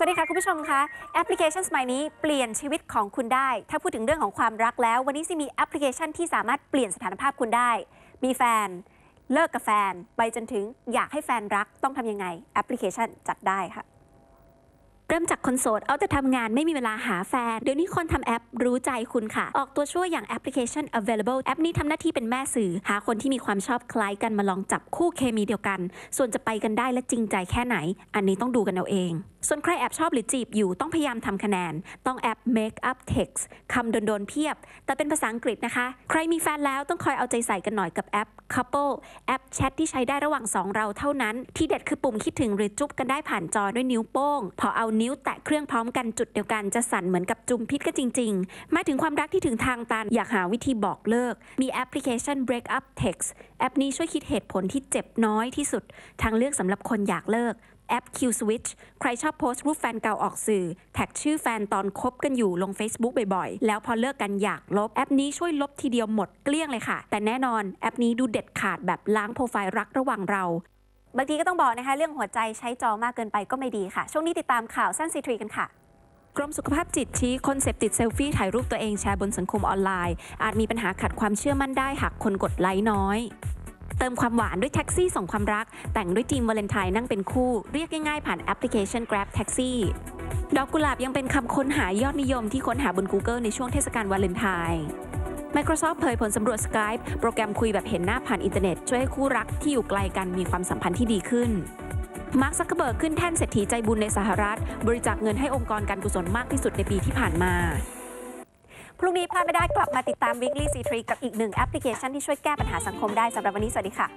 สวัสดีค่ะ คุณผู้ชมคะแอปพลิเคชันสมัยนี้เปลี่ยนชีวิตของคุณได้ ถ้าพูดถึงเรื่องของความรักแล้ว วันนี้ซิมีแอปพลิเคชันที่สามารถเปลี่ยนสถานภาพคุณได้ มีแฟน เลิกกับแฟน ไปจนถึงอยากให้แฟนรักต้องทำยังไง แอปพลิเคชันจัดได้ค่ะ เริ่มจากคนโสด เอาแต่ทำงานไม่มีเวลาหาแฟน เดี๋ยวนี้คนทำแอปรู้ใจคุณค่ะ ออกตัวช่วยอย่างแอปพลิเคชัน available แอปนี้ทำหน้าที่เป็นแม่สื่อ หาคนที่มีความชอบคล้ายกันมาลองจับคู่เคมีเดียวกัน ส่วนจะไปกันได้และจริงใจแค่ไหน อันนี้ต้องดูกันเอาเอง ส่วนใครแอบชอบหรือจีบอยู่ต้องพยายามทำคะแนน ต้องแอป make up text คำโดนๆเพียบ แต่เป็นภาษาอังกฤษนะคะ ใครมีแฟนแล้วต้องคอยเอาใจใส่กันหน่อยกับแอป couple แอปแชทที่ใช้ได้ระหว่างสองเราเท่านั้น ที่เด็ดคือปุ่มคิดถึงหรือจุ๊บกันได้ผ่านจอด้วยนิ้วโป้งพอเอานิ้วแตะเครื่องพร้อมกันจุดเดียวกันจะสั่นเหมือนกับจุมพิษก็จริงๆหมายถึงความรักที่ถึงทางตันอยากหาวิธีบอกเลิก มีแอปพลิเคชัน break up text แอปนี้ช่วยคิดเหตุผลที่เจ็บน้อยที่สุด ทางเลือกสำหรับคนอยากเลิกแอป Q Switch ใครชอบโพสต์รูปแฟนเก่าออกสื่อ แท็กชื่อแฟนตอนคบกันอยู่ลง Facebook บ่อยๆ แล้วพอเลิกกันอยากลบ แอปนี้ช่วยลบทีเดียวหมดเกลี้ยงเลยค่ะ แต่แน่นอนแอปนี้ดูเด็ดขาดแบบล้างโปรไฟล์รักระหว่างเรา บางทีก็ต้องบอกนะคะ เรื่องหัวใจใช้จอมากเกินไปก็ไม่ดีค่ะ ช่วงนี้ติดตามข่าวสั้นซีทรีกันค่ะกรมสุขภาพจิตชี้คนเสพติดเซลฟี่ถ่ายรูปตัวเองแชร์บนสังคมออนไลน์ อาจมีปัญหาขัดความเชื่อมั่นได้หากคนกดไลค์น้อย เติมความหวานด้วยแท็กซี่ส่งความรัก แต่งด้วยทีมวาเลนไทน์นั่งเป็นคู่ เรียกง่ายๆผ่านแอปพลิเคชัน Grab Taxi ดอกกุหลาบยังเป็นคำค้นหายอดนิยมที่ค้นหาบน Google ในช่วงเทศกาลวาเลนไทน์ Microsoft เผยผลสำรวจ Skype โปรแกรมคุยแบบเห็นหน้าผ่านอินเทอร์เน็ต ช่วยให้คู่รักที่อยู่ไกลกันมีความสัมพันธ์ที่ดีขึ้นมาร์คซักเคเบิร์กขึ้นแท่นเศรษฐีใจบุญในสหรัฐ บริจาคเงินให้องค์กรการกุศลมากที่สุดในปีที่ผ่านมา พรุ่งนี้พลาดไม่ได้กลับมาติดตาม Weekly C3 กับอีกหนึ่งแอปพลิเคชันที่ช่วยแก้ปัญหาสังคมได้สำหรับวันนี้สวัสดีค่ะ